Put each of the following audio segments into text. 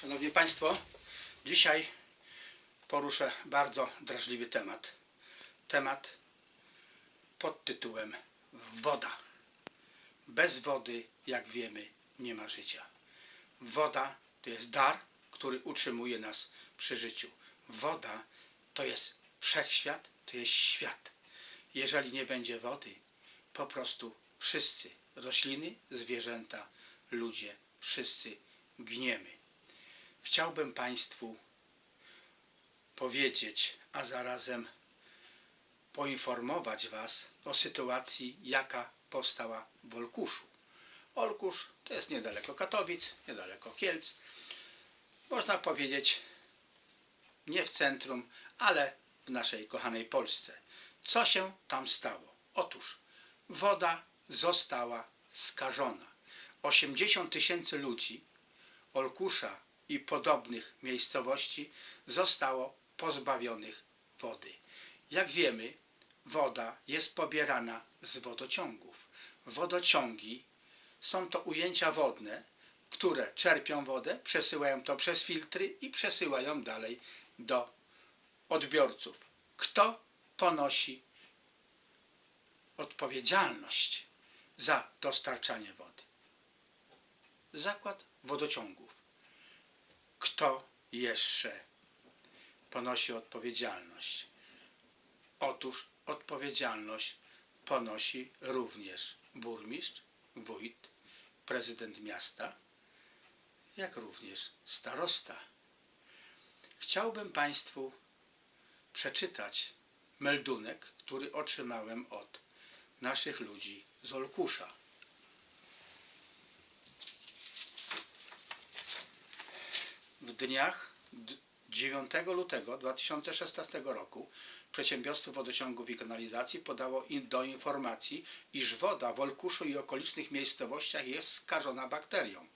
Szanowni Państwo, dzisiaj poruszę bardzo drażliwy temat. Temat pod tytułem Woda. Bez wody, jak wiemy, nie ma życia. Woda to jest dar, który utrzymuje nas przy życiu. Woda to jest wszechświat, to jest świat. Jeżeli nie będzie wody, po prostu wszyscy, rośliny, zwierzęta, ludzie, wszyscy gniemy. Chciałbym Państwu powiedzieć, a zarazem poinformować Was o sytuacji, jaka powstała w Olkuszu. Olkusz to jest niedaleko Katowic, niedaleko Kielc. Można powiedzieć nie w centrum, ale w naszej kochanej Polsce. Co się tam stało? Otóż woda została skażona. 80 tysięcy ludzi Olkusza i podobnych miejscowości zostało pozbawionych wody. Jak wiemy, woda jest pobierana z wodociągów. Wodociągi są to ujęcia wodne, które czerpią wodę, przesyłają to przez filtry i przesyłają dalej do odbiorców. Kto ponosi odpowiedzialność za dostarczanie wody? Zakład wodociągów. Kto jeszcze ponosi odpowiedzialność? Otóż odpowiedzialność ponosi również burmistrz, wójt, prezydent miasta, jak również starosta. Chciałbym Państwu przeczytać meldunek, który otrzymałem od naszych ludzi z Olkusza. W dniach d- 9 lutego 2016 roku Przedsiębiorstwo Wodociągów i Kanalizacji podało do informacji, iż woda w Olkuszu i okolicznych miejscowościach jest skażona bakterią.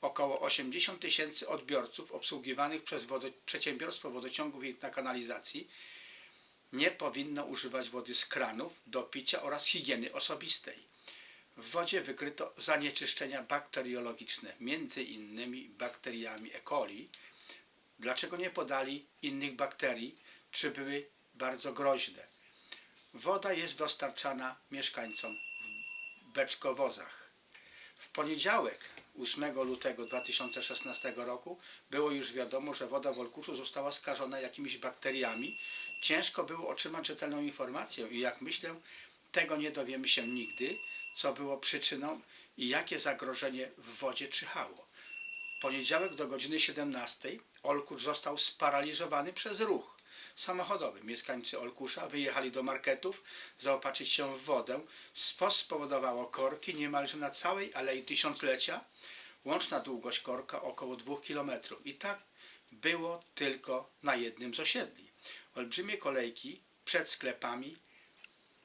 Około 80 tysięcy odbiorców obsługiwanych przez wodo, Przedsiębiorstwo Wodociągów i Kanalizacji nie powinno używać wody z kranów do picia oraz higieny osobistej. W wodzie wykryto zanieczyszczenia bakteriologiczne, między innymi bakteriami E. coli. Dlaczego nie podali innych bakterii, czy były bardzo groźne? Woda jest dostarczana mieszkańcom w beczkowozach. W poniedziałek 8 lutego 2016 roku było już wiadomo, że woda w Olkuszu została skażona jakimiś bakteriami. Ciężko było otrzymać rzetelną informację i jak myślę, tego nie dowiemy się nigdy, co było przyczyną i jakie zagrożenie w wodzie czyhało. W poniedziałek do godziny 17 Olkusz został sparaliżowany przez ruch samochodowy. Mieszkańcy Olkusza wyjechali do marketów zaopatrzyć się w wodę. Co spowodowało korki niemalże na całej Alei Tysiąclecia. Łączna długość korka około 2 km. I tak było tylko na jednym z osiedli. Olbrzymie kolejki przed sklepami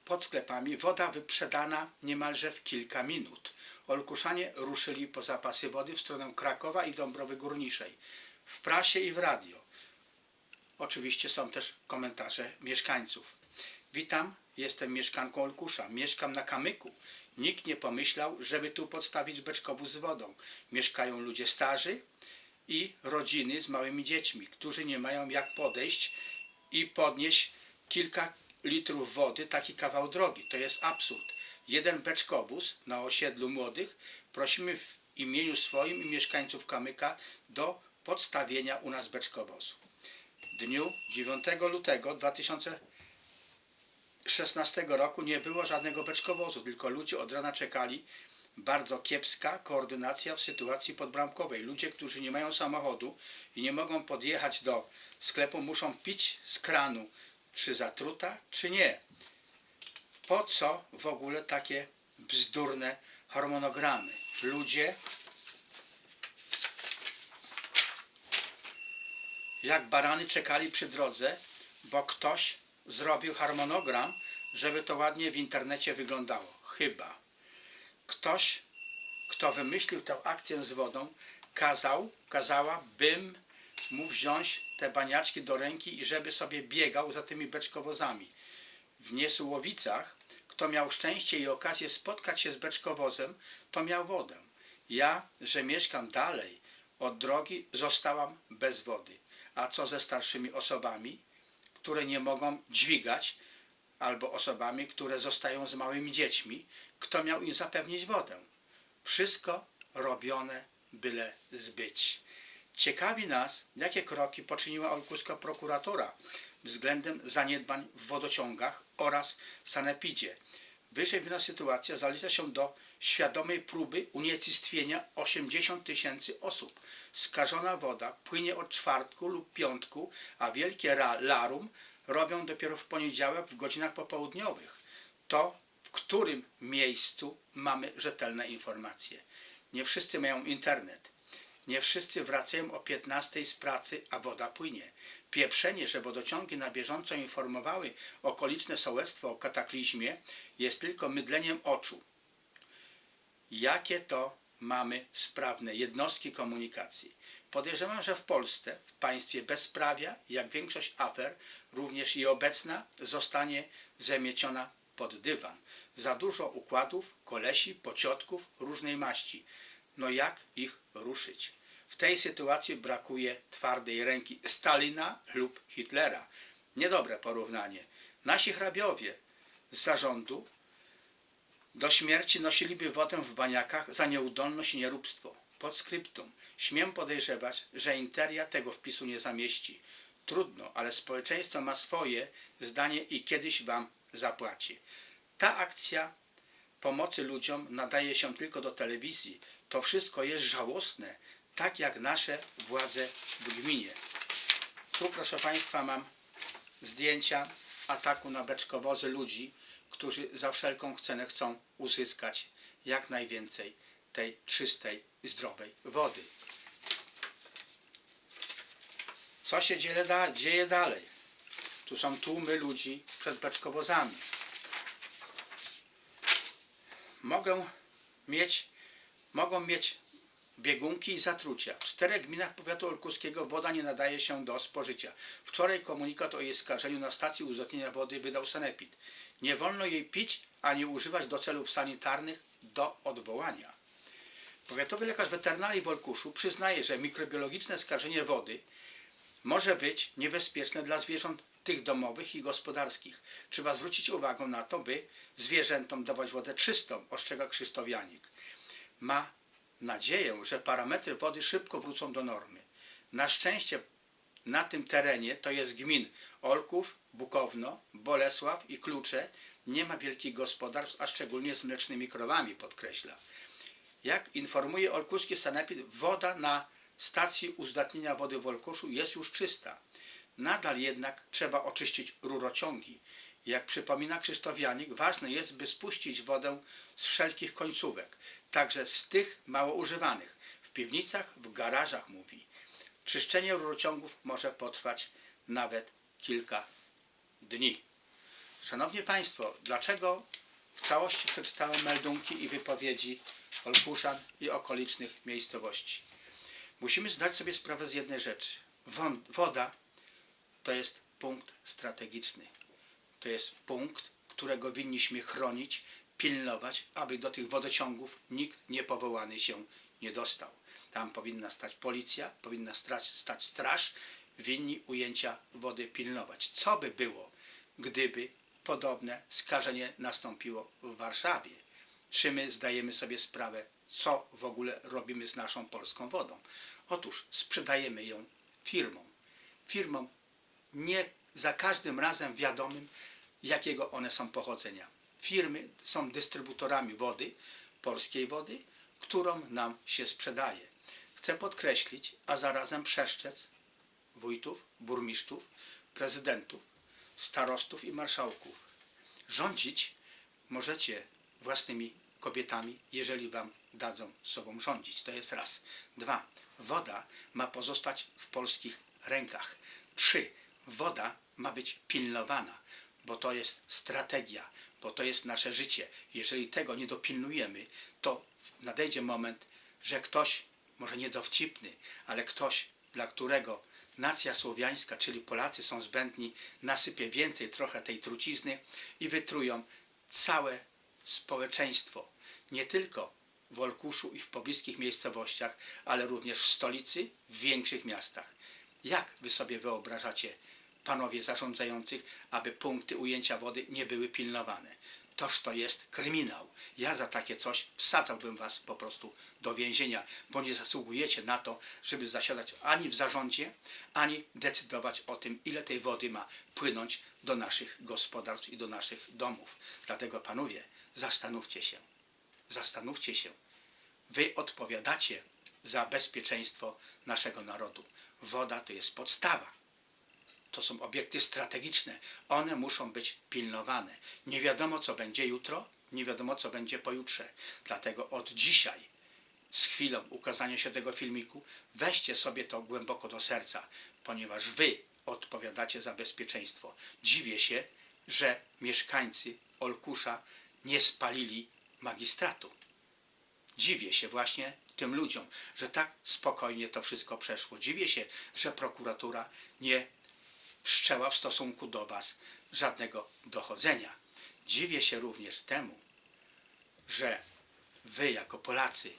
pod sklepami woda wyprzedana niemalże w kilka minut. Olkuszanie ruszyli po zapasy wody w stronę Krakowa i Dąbrowy Górniczej. W prasie i w radio. Oczywiście są też komentarze mieszkańców. Witam, jestem mieszkanką Olkusza. Mieszkam na Kamyku. Nikt nie pomyślał, żeby tu podstawić beczkowóz z wodą. Mieszkają ludzie starzy i rodziny z małymi dziećmi, którzy nie mają jak podejść i podnieść kilka litrów wody, taki kawał drogi. To jest absurd. Jeden beczkowóz na osiedlu młodych prosimy w imieniu swoim i mieszkańców Kamyka do podstawienia u nas beczkowozu. Dniu 9 lutego 2016 roku nie było żadnego beczkowozu, tylko ludzie od rana czekali. Bardzo kiepska koordynacja w sytuacji podbramkowej. Ludzie, którzy nie mają samochodu i nie mogą podjechać do sklepu, muszą pić z kranu, czy zatruta, czy nie. Po co w ogóle takie bzdurne harmonogramy? Ludzie jak barany czekali przy drodze, bo ktoś zrobił harmonogram, żeby to ładnie w internecie wyglądało. Chyba. Ktoś, kto wymyślił tę akcję z wodą, kazał, kazała, bym mu wziąć te baniaczki do ręki i żeby sobie biegał za tymi beczkowozami. W Niesułowicach, kto miał szczęście i okazję spotkać się z beczkowozem, to miał wodę. Ja, że mieszkam dalej, od drogi, zostałam bez wody. A co ze starszymi osobami, które nie mogą dźwigać, albo osobami, które zostają z małymi dziećmi? Kto miał im zapewnić wodę? Wszystko robione byle zbyć. Ciekawi nas, jakie kroki poczyniła olkuska prokuratura względem zaniedbań w wodociągach oraz sanepidzie. Wyżej wymieniona sytuacja zalicza się do świadomej próby unicestwienia 80 tysięcy osób. Skażona woda płynie od czwartku lub piątku, a wielkie larum robią dopiero w poniedziałek w godzinach popołudniowych. To w którym miejscu mamy rzetelne informacje. Nie wszyscy mają internet. Nie wszyscy wracają o 15 z pracy, a woda płynie. Pieprzenie, że wodociągi na bieżąco informowały okoliczne sołectwo o kataklizmie, jest tylko mydleniem oczu. Jakie to mamy sprawne jednostki komunikacji? Podejrzewam, że w Polsce, w państwie bezprawia, jak większość afer, również i obecna, zostanie zamieciona pod dywan. Za dużo układów, kolesi, pociotków różnej maści. No jak ich ruszyć? W tej sytuacji brakuje twardej ręki Stalina lub Hitlera. Niedobre porównanie. Nasi hrabiowie z zarządu do śmierci nosiliby wodę w baniakach za nieudolność i nieróbstwo. Podskryptum. Śmiem podejrzewać, że interia tego wpisu nie zamieści. Trudno, ale społeczeństwo ma swoje zdanie i kiedyś wam zapłaci. Ta akcja pomocy ludziom nadaje się tylko do telewizji. To wszystko jest żałosne, tak jak nasze władze w gminie. Tu, proszę Państwa, mam zdjęcia ataku na beczkowozy ludzi, którzy za wszelką cenę chcą uzyskać jak najwięcej tej czystej, zdrowej wody. Co się dzieje, da, dzieje dalej? Tu są tłumy ludzi przed beczkowozami. Mogę mieć, mogą mieć biegunki i zatrucia. W czterech gminach powiatu olkuskiego woda nie nadaje się do spożycia. Wczoraj komunikat o jej skażeniu na stacji uzdatnienia wody wydał Sanepid. Nie wolno jej pić ani używać do celów sanitarnych do odwołania. Powiatowy lekarz weterynarii w Olkuszu przyznaje, że mikrobiologiczne skażenie wody może być niebezpieczne dla zwierząt tych domowych i gospodarskich. Trzeba zwrócić uwagę na to, by zwierzętom dawać wodę czystą, ostrzega Krzysztof Janik. Ma nadzieję, że parametry wody szybko wrócą do normy. Na szczęście na tym terenie, to jest gmin Olkusz, Bukowno, Bolesław i Klucze, nie ma wielkich gospodarstw, a szczególnie z mlecznymi krowami, podkreśla. Jak informuje Olkuski Sanepid, woda na stacji uzdatnienia wody w Olkuszu jest już czysta. Nadal jednak trzeba oczyścić rurociągi. Jak przypomina Krzysztof Janik, ważne jest, by spuścić wodę z wszelkich końcówek, także z tych mało używanych. W piwnicach, w garażach, mówi. Czyszczenie rurociągów może potrwać nawet kilka dni. Szanowni Państwo, dlaczego w całości przeczytałem meldunki i wypowiedzi Olkuszan i okolicznych miejscowości? Musimy zdać sobie sprawę z jednej rzeczy. Woda to jest punkt strategiczny. To jest punkt, którego winniśmy chronić, pilnować, aby do tych wodociągów nikt niepowołany się nie dostał. Tam powinna stać policja, powinna stać, stać straż, winni ujęcia wody pilnować. Co by było, gdyby podobne skażenie nastąpiło w Warszawie? Czy my zdajemy sobie sprawę, co w ogóle robimy z naszą polską wodą? Otóż sprzedajemy ją firmom. Firmom nie za każdym razem wiadomym, jakiego one są pochodzenia. Firmy są dystrybutorami wody, polskiej wody, którą nam się sprzedaje. Chcę podkreślić, a zarazem przeszczec wójtów, burmistrzów, prezydentów, starostów i marszałków. Rządzić możecie własnymi kobietami, jeżeli wam dadzą sobą rządzić. To jest raz. Dwa. Woda ma pozostać w polskich rękach. Trzy. Woda ma być pilnowana, bo to jest strategia, bo to jest nasze życie. Jeżeli tego nie dopilnujemy, to nadejdzie moment, że ktoś, może niedowcipny, ale ktoś, dla którego nacja słowiańska, czyli Polacy są zbędni, nasypie więcej trochę tej trucizny i wytrują całe społeczeństwo. Nie tylko w Olkuszu i w pobliskich miejscowościach, ale również w stolicy, w większych miastach. Jak wy sobie wyobrażacie, panowie zarządzających, aby punkty ujęcia wody nie były pilnowane? Toż to jest kryminał. Ja za takie coś wsadzałbym was po prostu do więzienia, bo nie zasługujecie na to, żeby zasiadać ani w zarządzie, ani decydować o tym, ile tej wody ma płynąć do naszych gospodarstw i do naszych domów. Dlatego panowie, zastanówcie się. Zastanówcie się. Wy odpowiadacie za bezpieczeństwo naszego narodu. Woda to jest podstawa. To są obiekty strategiczne. One muszą być pilnowane. Nie wiadomo, co będzie jutro, nie wiadomo, co będzie pojutrze. Dlatego od dzisiaj, z chwilą ukazania się tego filmiku, weźcie sobie to głęboko do serca, ponieważ wy odpowiadacie za bezpieczeństwo. Dziwię się, że mieszkańcy Olkusza nie spalili magistratu. Dziwię się właśnie tym ludziom, że tak spokojnie to wszystko przeszło. Dziwię się, że prokuratura nie wszczęła w stosunku do Was żadnego dochodzenia. Dziwię się również temu, że Wy jako Polacy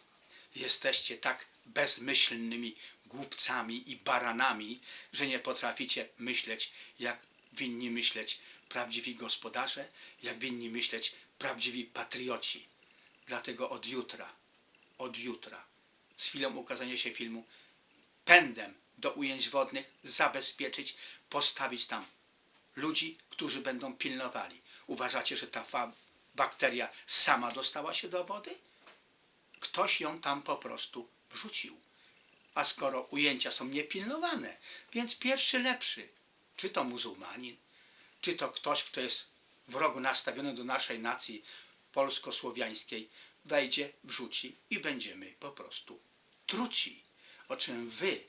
jesteście tak bezmyślnymi głupcami i baranami, że nie potraficie myśleć, jak winni myśleć prawdziwi gospodarze, jak winni myśleć prawdziwi patrioci. Dlatego od jutra, od jutra, z chwilą ukazania się filmu, pędem do ujęć wodnych zabezpieczyć, postawić tam ludzi, którzy będą pilnowali. Uważacie, że ta bakteria sama dostała się do wody? Ktoś ją tam po prostu wrzucił. A skoro ujęcia są niepilnowane, więc pierwszy lepszy, czy to muzułmanin, czy to ktoś, kto jest wrogu nastawiony do naszej nacji polsko-słowiańskiej, wejdzie, wrzuci i będziemy po prostu truci. O czym wy,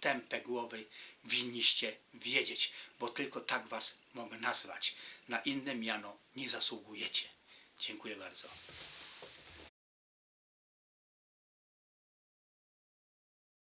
tępe głowy, winniście wiedzieć, bo tylko tak was mogę nazwać. Na inne miano nie zasługujecie. Dziękuję bardzo.